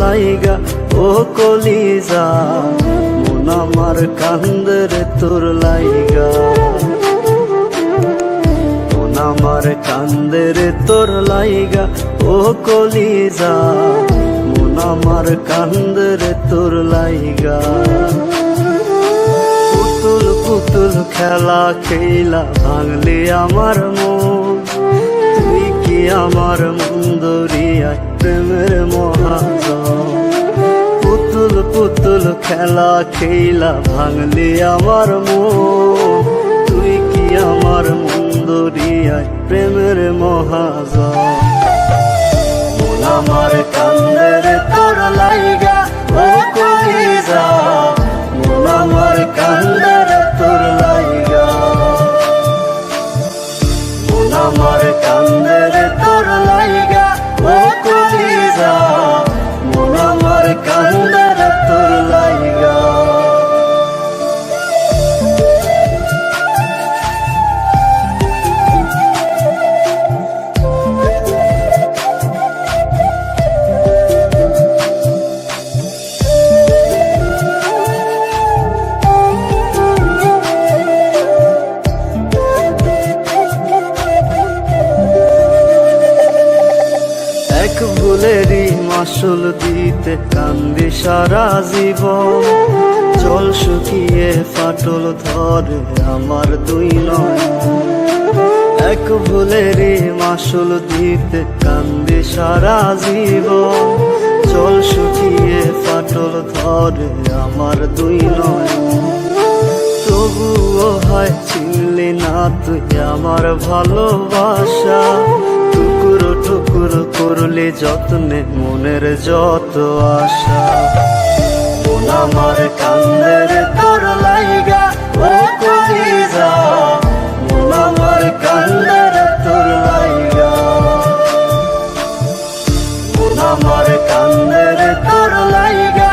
লাইগা, ও কলিজা। মন আমার কান্দে রে তোর লাইগা। মন আমার কান্দে রে তোর লাইগা, ও কলিজা। মন আমার কান্দে রে তোর লাইগা। পুতুল পুতুল খেলা খেলা ভাঙলি আমার মন। তুই কি আমার মুন্দরিয়ায় প্রেমের মহাজন। পুতুল পুতুল খেলা খেলা ভাঙলি আমার মন। তুই কি আমার মন্দরিয়ায় প্রেমের মহাজন? ভুলেরই মাসুল দিতে কান্দি সারা জীবন। জল শুকিয়ে ফাটল ধরে আমার দুই নয় এক ভুলেরই মাসুল দিতে কান্দি সারা জীবন। জল শুকিয়ে ফাটল ধরে আমার দুই নয় তবুও হয় চিনলি না তুই আমার ভালোবাসা। টুকরো টুকরো করলে যত্নে মনের যত আশা। মন আমার কান্দের তোর লাইগা, ও কলিজা। মন আমার কান্দের তোর লাইগা। মন আমার কান্দের তোর লাইগা